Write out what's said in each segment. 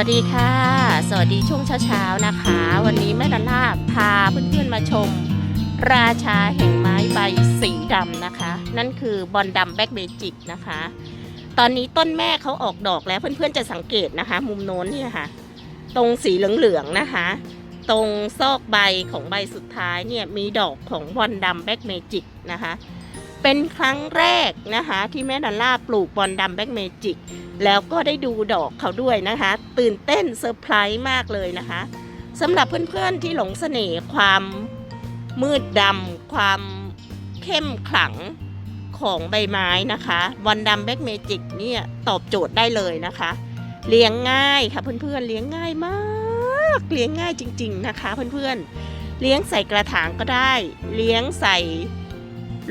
วัสดีค่ะ สวัสดีช่วงเช้าๆนะคะ วันนี้แม่ดอลล่าพาเพื่อนๆมาชม ราชาแห่งไม้ใบสีดำนะคะ นั่นคือบอลดำแบ็กเมจิกนะคะ ตอนนี้ต้นแม่เขาออกดอกแล้วเพื่อนๆจะสังเกตนะคะ มุมโน้นเนี่ยค่ะ ตรงสีเหลืองๆนะคะ ตรงซอกใบของใบสุดท้ายเนี่ยมีดอกของบอลดำแบ็กเมจิกนะคะ เป็นครั้งแรกนะคะที่แม่ดอลล่าปลูกบอลดำแบ็กเมจิกแล้วก็ได้ดูดอกเขาด้วยนะคะ ตื่นเต้นเซอร์ไพรส์มากเลยนะคะสำหรับเพื่อนๆที่หลงเสน่ห์ความมืดดำความเข้มขลังของใบไม้นะคะวันดำแบ็กเมจิกเนี่ยตอบโจทย์ได้เลยนะคะ เลี้ยงง่ายค่ะเพื่อนๆเลี้ยงง่ายมาก เลี้ยงง่ายจริง ๆนะคะ เพื่อนๆเลี้ยงใส่กระถางก็ได้ เลี้ยงใส่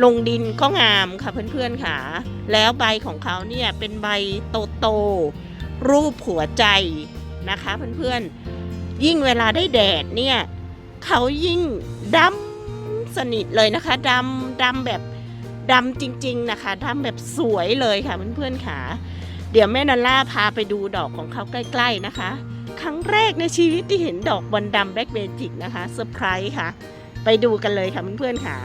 ลงดินก็งามค่ะเพื่อนๆค่ะ แล้วใบของเขาเนี่ยเป็นใบโตๆรูปหัวใจนะคะเพื่อนๆ ยิ่งเวลาได้แดดเนี่ยเขายิ่งดำสนิทเลยนะคะดำดำแบบดำจริง ๆนะคะดำแบบสวยเลยค่ะเพื่อนๆค่ะ เดี๋ยวแม่นันล่าพาไปดูดอกของเขาใกล้ๆนะคะ ครั้งแรกในชีวิตที่เห็นดอกบอลดำแบ็กเบจิกนะคะเซอร์ไพรส์ค่ะ ไปดูกันเลยค่ะเพื่อนๆค่ะ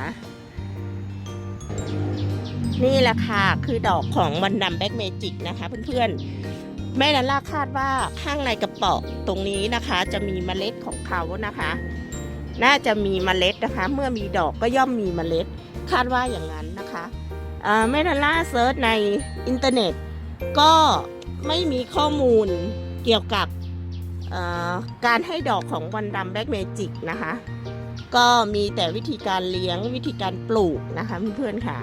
นี่แหละค่ะคือดอกของวันดำแบ็กเมจิกนะคะเพื่อนๆ แม่นันล่าคาดว่าข้างในกระป๋าตรงนี้นะคะ จะมีเมล็ดของเขานะคะ น่าจะมีเมล็ดนะคะ เมื่อมีดอกก็ย่อมมีเมล็ด คาดว่าอย่างนั้นนะคะแม่นันล่าเซิร์ชในอินเทอร์เน็ต ก็ไม่มีข้อมูลเกี่ยวกับการให้ดอกของวันดำแบ็กเมจิกนะคะ ก็มีแต่วิธีการเลี้ยงวิธีการปลูกนะคะเพื่อนๆค่ะ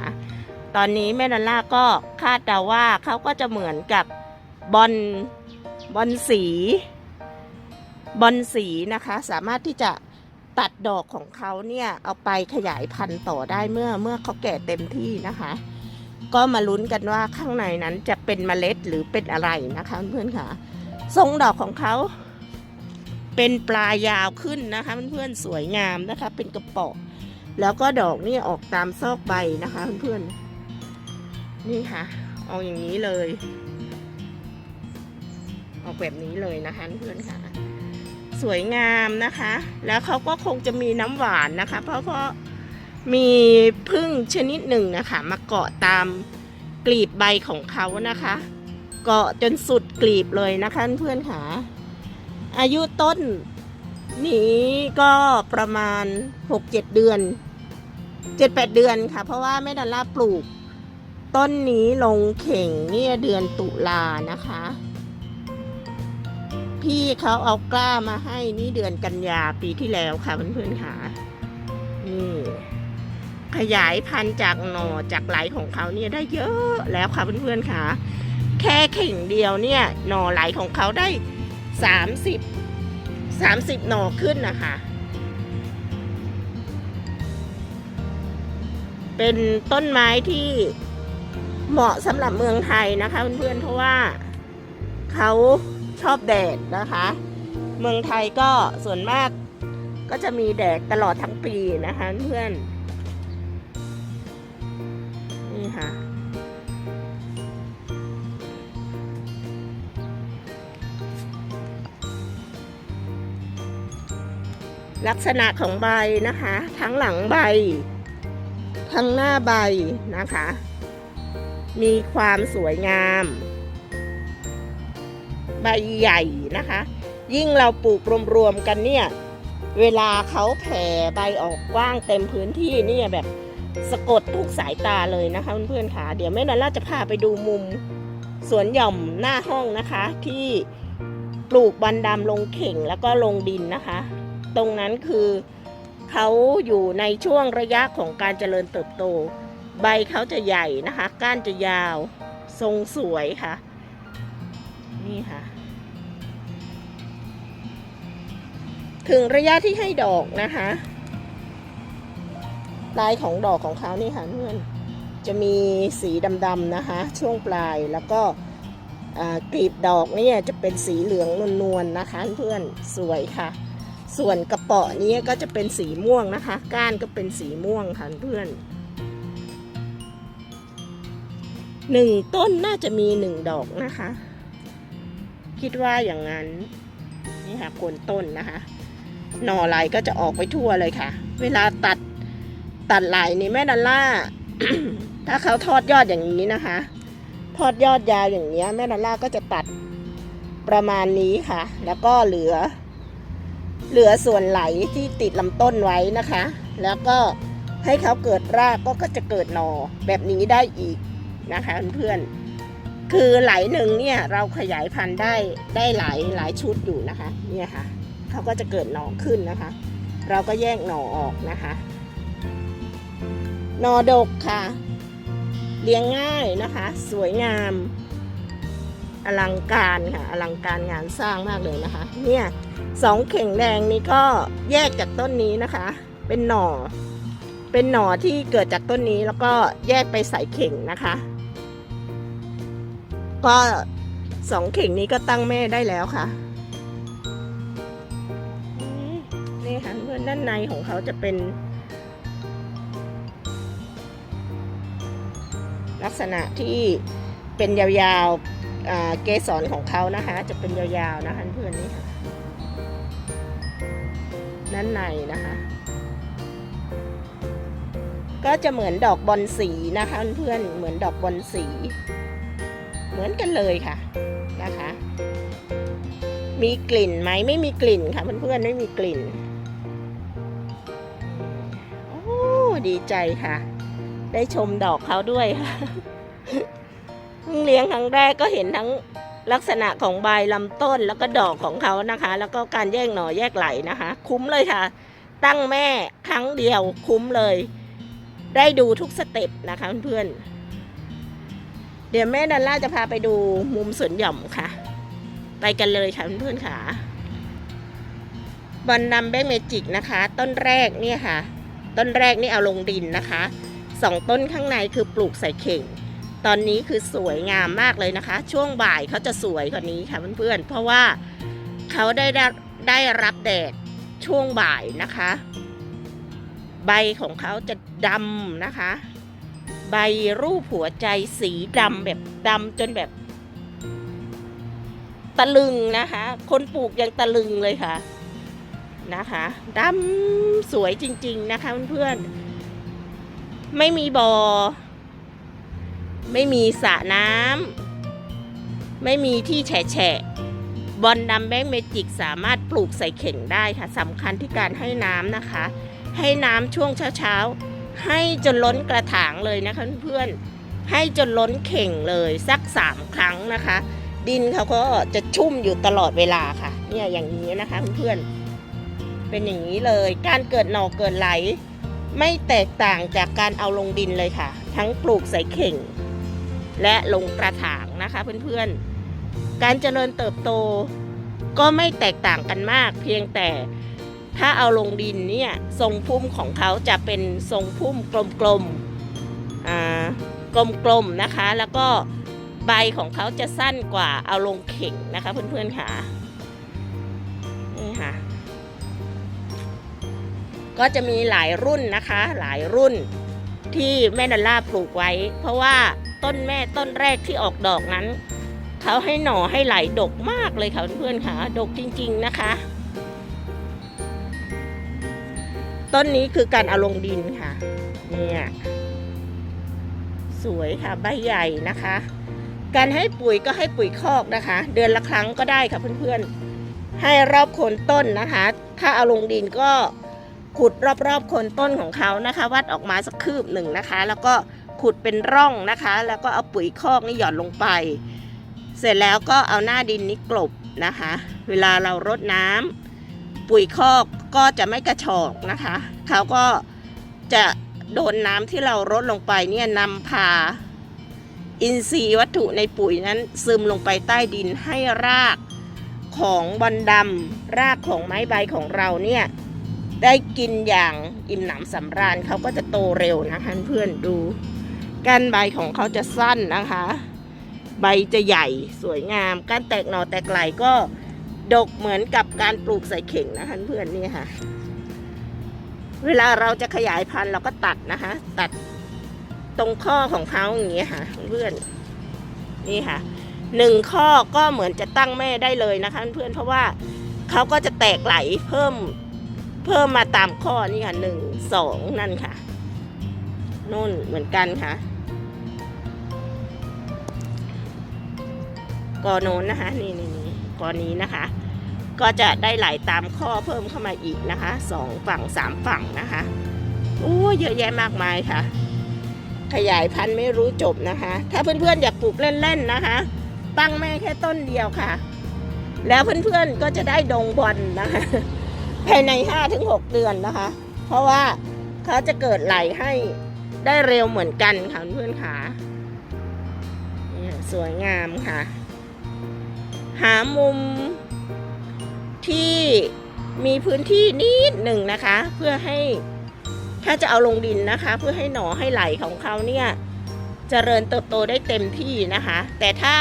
ตอนนี้แม่นันล่าก็คาดเดาว่าเขาก็จะเหมือนกับบอลบอลสี บอลสีนะคะ สามารถที่จะตัดดอกของเขาเนี่ยเอาไปขยายพันธุ์ต่อได้เมื่อเมื่อเขาแก่เต็มที่นะคะ ก็มาลุ้นกันว่าข้างในนั้นจะเป็นเมล็ดหรือเป็นอะไรนะคะเพื่อนๆค่ะทรงดอกของเขาเป็นปลายาวขึ้นนะคะเพื่อนๆสวยงามนะคะ เป็นกระป๋อแล้วก็ดอกนี่ออกตามซอกใบนะคะเพื่อนๆ นี่ค่ะ เอาอย่างนี้เลย ออกแบบนี้เลยนะคะเพื่อนค่ะ สวยงามนะคะ แล้วเขาก็คงจะมีน้ำหวานนะคะ เพราะเพราะมีพึ่งชนิดหนึ่งนะคะ มาเกาะตามกลีบใบของเขานะคะ เกาะจนสุดกลีบเลยนะคะเพื่อนค่ะ อายุต้นนี้ก็ประมาณ 6-7 เดือน 7-8 เดือนค่ะ เพราะว่าแม่ดันล่าปลูก ต้นนี้ลงเข่งเนี่ยเดือนตุลานะคะ พี่เขาเอากล้ามาให้นี่เดือนกันยาปีที่แล้วค่ะเพื่อนๆค่ะนี่ขยายพันธุ์จากหน่อจากไหลของเขาเนี่ยได้เยอะแล้วค่ะเพื่อนๆค่ะ แค่เข่งเดียวเนี่ยหน่อไหลของเขาได้สามสิบสามสิบหน่อขึ้นนะคะ เป็นต้นไม้ที่ เหมาะสำหรับเมืองไทยนะคะเพื่อนๆเพราะว่าเขาชอบแดดนะคะ เมืองไทยก็ส่วนมากก็จะมีแดดตลอดทั้งปีนะคะเพื่อนนี่ค่ะลักษณะของใบนะคะ ทั้งหลังใบ ทั้งหน้าใบนะคะ มีความสวยงาม ใบใหญ่นะคะ ยิ่งเราปลูกรวมๆกันเนี่ย เวลาเขาแผ่ใบออกกว้างเต็มพื้นที่เนี่ยแบบสะกดทุกสายตาเลยนะคะเพื่อนๆค่ะ เดี๋ยวแม่นันล่าจะพาไปดูมุมสวนหย่อมหน้าห้องนะคะ ที่ปลูกบันดำลงเข่งแล้วก็ลงดินนะคะ ตรงนั้นคือเขาอยู่ในช่วงระยะของการเจริญเติบโต ใบเขาจะใหญ่นะคะ ก้านจะยาว ทรงสวยค่ะ นี่ค่ะ ถึงระยะที่ให้ดอกนะคะ ปลายของดอกของเขานี่ค่ะเพื่อนจะมีสีดำๆนะคะ ช่วงปลายแล้วก็กลีบดอกนี่จะเป็นสีเหลืองนวลๆนะคะ เพื่อนสวยค่ะ ส่วนกระเป๋อนี้ก็จะเป็นสีม่วงนะคะ ก้านก็เป็นสีม่วงค่ะเพื่อน หนึ่งต้นน่าจะมีหนึ่งดอกนะคะ คิดว่าอย่างนั้น นี่ค่ะโคนต้นนะคะหน่อไหลก็จะออกไปทั่วเลยค่ะ เวลาตัดตัดไหลนี่แม่ดัลล่าถ้าเขาทอดยอดอย่างนี้นะคะ ทอดยอดยาวอย่างนี้แม่ดัลล่าก็จะตัดประมาณนี้ค่ะ แล้วก็เหลือ เหลือส่วนไหลที่ติดลำต้นไว้นะคะ แล้วก็ให้เขาเกิดรากก็ก็จะเกิดหน่อแบบนี้ได้อีก นะคะเพื่อนๆคือไหลหนึ่งเนี่ยเราขยายพันธุ์ได้ได้หลายหลายชุดอยู่นะคะเนี่ยค่ะเขาก็จะเกิดหน่อขึ้นนะคะ เราก็แยกหน่อออกนะคะหน่อดกค่ะ เลี้ยงง่ายนะคะ สวยงาม อลังการค่ะ อลังการงานสร้างมากเลยนะคะ เนี่ยสองเข่งแดงนี้ก็แยกจากต้นนี้นะคะ เป็นหน่อ เป็นหน่อที่เกิดจากต้นนี้แล้วก็แยกไปใส่เข่งนะคะ ก็สองเข่งนี้ก็ตั้งแม่ได้แล้วค่ะ นี่ค่ะเพื่อนด้านในของเขาจะเป็น ลักษณะที่เป็นยาวๆเกสรของเขานะคะ จะเป็นยาวๆนะคะเพื่อนนี่ค่ะด้านในนะคะก็จะเหมือนดอกบอลสีนะคะเพื่อนเหมือนดอกบอลสี เหมือนกันเลยค่ะนะคะ มีกลิ่นไหมไม่มีกลิ่นค่ะเพื่อนๆไม่มีกลิ่นโอ้ดีใจค่ะ ได้ชมดอกเขาด้วยค่ะเพิ่งเลี้ยงครั้งแรกก็เห็นทั้งลักษณะของใบลำต้นแล้วก็ดอกของเขานะคะ แล้วก็การแยกหน่อแยกไหลนะคะ คุ้มเลยค่ะ ตั้งแม่ครั้งเดียวคุ้มเลย ได้ดูทุกสเต็ปนะคะเพื่อนๆ เดี๋ยวแม่ดันล่าจะพาไปดูมุมสวนหย่อมค่ะ ไปกันเลยค่ะเพื่อนๆค่ะบอลนำแบงเมจิกนะคะ ต้นแรกเนี่ยค่ะ ต้นแรกนี่เอาลงดินนะคะสองต้นข้างในคือปลูกใส่เข่ง ตอนนี้คือสวยงามมากเลยนะคะ ช่วงบ่ายเขาจะสวยกว่านี้ค่ะเพื่อนๆเพราะว่าเขาได้ได้ได้รับแดดช่วงบ่ายนะคะ ใบของเขาจะดำนะคะ ใบรูปหัวใจสีดำแบบดำจนแบบตะลึงนะคะ คนปลูกยังตะลึงเลยค่ะนะคะดำสวยจริง ๆ นะคะเพื่อนๆไม่มีบอ่อไม่มีสระน้ำไม่มีที่แฉะบอลดำแบงเมจิกสามารถปลูกใส่เข่งได้ค่ะสำคัญที่การให้น้ำนะคะ ให้น้ำช่วงเช้าๆ ให้จนล้นกระถางเลยนะคะเพื่อนๆให้จนล้นเข่งเลยสักสามครั้งนะคะ ดินเขาก็จะชุ่มอยู่ตลอดเวลาค่ะ เนี่ยอย่างนี้นะคะเพื่อนๆเป็นอย่างนี้เลยการเกิดหน่อเกิดไหล ไม่แตกต่างจากการเอาลงดินเลยค่ะ ทั้งปลูกใส่เข่ง และลงกระถางนะคะเพื่อนๆการเจริญเติบโตก็ไม่แตกต่างกันมาก เพียงแต่ ถ้าเอาลงดินเนี่ยทรงพุ่มของเขาจะเป็นทรงพุ่มกลมๆอ่ากลมๆนะคะ แล้วก็ใบของเขาจะสั้นกว่าเอาลงเข่งนะคะเพื่อนๆค่ะนี่ค่ะ ก็จะมีหลายรุ่นนะคะ หลายรุ่นที่แม่ดัลล่าปลูกไว้ เพราะว่าต้นแม่ต้นแรกที่ออกดอกนั้น เขาให้หน่อให้ไหลดกมากเลยค่ะเพื่อนๆค่ะ ดกจริง ๆ นะคะ ต้นนี้คือการเอาลงดินค่ะ เนี่ยสวยค่ะใบใหญ่นะคะ การให้ปุ๋ยก็ให้ปุ๋ยคอกนะคะ เดือนละครั้งก็ได้ค่ะเพื่อนๆ ให้รอบโคนต้นนะคะ ถ้าเอาลงดินก็ขุดรอบๆโคนต้นของเขานะคะ วัดออกมาสักคืบหนึ่งนะคะ แล้วก็ขุดเป็นร่องนะคะ แล้วก็เอาปุ๋ยคอกนี่หย่อนลงไป เสร็จแล้วก็เอาหน้าดินนี้กลบนะคะ เวลาเรารดน้ำปุ๋ยคอก ก็จะไม่กระชอกนะคะเขาก็จะโดนน้ำที่เรารดลงไปเนี่ยนำพาอินทรีย์วัตถุในปุ๋ยนั้นซึมลงไปใต้ดินให้รากของบอลดำรากของไม้ใบของเราเนี่ยได้กินอย่างอิ่มหนำสำราญเขาก็จะโตเร็วนะคะเพื่อนดูก้านใบของเขาจะสั้นนะคะ ใบจะใหญ่สวยงามก้ารแตกหน่อแตกไหลก็ ดกเหมือนกับการปลูกใส่เข่งนะคะเพื่อนนี่ค่ะ เวลาเราจะขยายพันธุ์เราก็ตัดนะคะ ตัดตรงข้อของเขาอย่างเงี้ค่ะ เพื่อนนี่ค่ะหนึ่งข้อก็เหมือนจะตั้งแม่ได้เลยนะคะเพื่อนเพราะว่าเขาก็จะแตกไหลเพิ่มเพิ่มมาตามข้อนี่ค่ะหนึ่งสองนั่นค่ะนู่นเหมือนกันค่ะกอโนนนะคะ นี่นี่นี่ กอนี้นะคะ ก็จะได้ไหลตามข้อเพิ่มเข้ามาอีกนะคะสองฝั่งสามฝั่งนะคะโอ้เยอะแยะมากมายค่ะ ขยายพันธุ์ไม่รู้จบนะคะ ถ้าเพื่อนๆอยากปลูกเล่นๆนะคะ ตั้งแม่แค่ต้นเดียวค่ะ แล้วเพื่อนๆก็จะได้ดงบอลนะคะภายในห้าถึงหกเดือนนะคะ เพราะว่าเขาจะเกิดไหลให้ได้เร็วเหมือนกันค่ะเพื่อนๆค่ะสวยงามค่ะ หามุมที่มีพื้นที่นิดหนึ่งนะคะ เพื่อให้ถ้าจะเอาลงดินนะคะ เพื่อให้หนอให้ไหลของเขาเนี่ยเจริญเติบโตได้เต็มที่นะคะ แต่ถ้า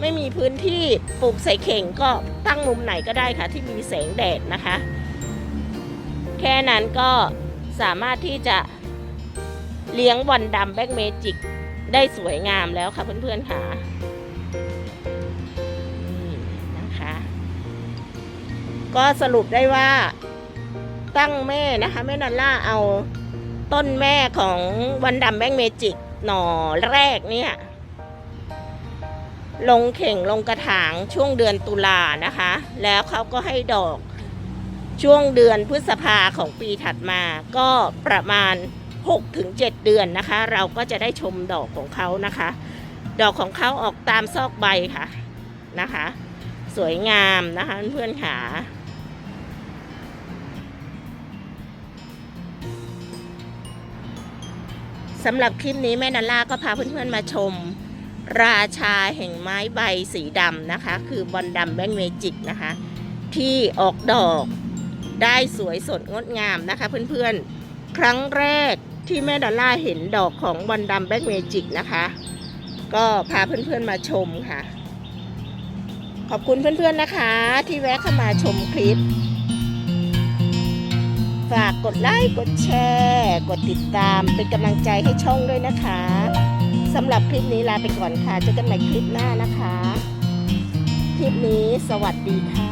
ไม่มีพื้นที่ปลูกใส่เข่งก็ตั้งมุมไหนก็ได้ค่ะ ที่มีแสงแดดนะคะ แค่นั้นก็สามารถที่จะเลี้ยงวันดำแบ็กเมจิกได้สวยงามแล้วค่ะเพื่อนๆค่ะ ก็สรุปได้ว่าตั้งแม่นะคะแม่นันล่าเอาต้นแม่ของวันดำแบ็กเมจิกหน่อแรกเนี่ย ลงเข่งลงกระถางช่วงเดือนตุลานะคะ แล้วเขาก็ให้ดอกช่วงเดือนพฤษภาของปีถัดมา ก็ประมาณ 6-7 เดือนนะคะ เราก็จะได้ชมดอกของเขานะคะ ดอกของเขาออกตามซอกใบค่ะนะคะ สวยงามนะคะเพื่อนๆค่ะ สำหรับคลิปนี้แม่นันล่าก็พาเพื่อนๆมาชม ราชาแห่งไม้ใบสีดำนะคะ คือบอลดำแบงเมจิกนะคะ ที่ออกดอกได้สวยสดงดงามนะคะเพื่อนๆ ครั้งแรกที่แม่ดอลล่าเห็นดอกของบอลดำแบงเมจิกนะคะ ก็พาเพื่อนๆมาชมค่ะ ขอบคุณเพื่อนๆนะคะที่แวะเข้ามาชมคลิป ฝากกดไลค์ กดแชร์ กดติดตามเป็นกำลังใจให้ช่องด้วยนะคะสำหรับคลิปนี้ลาไปก่อนค่ะ เจอกันใหม่คลิปหน้านะคะ คลิปนี้สวัสดีค่ะ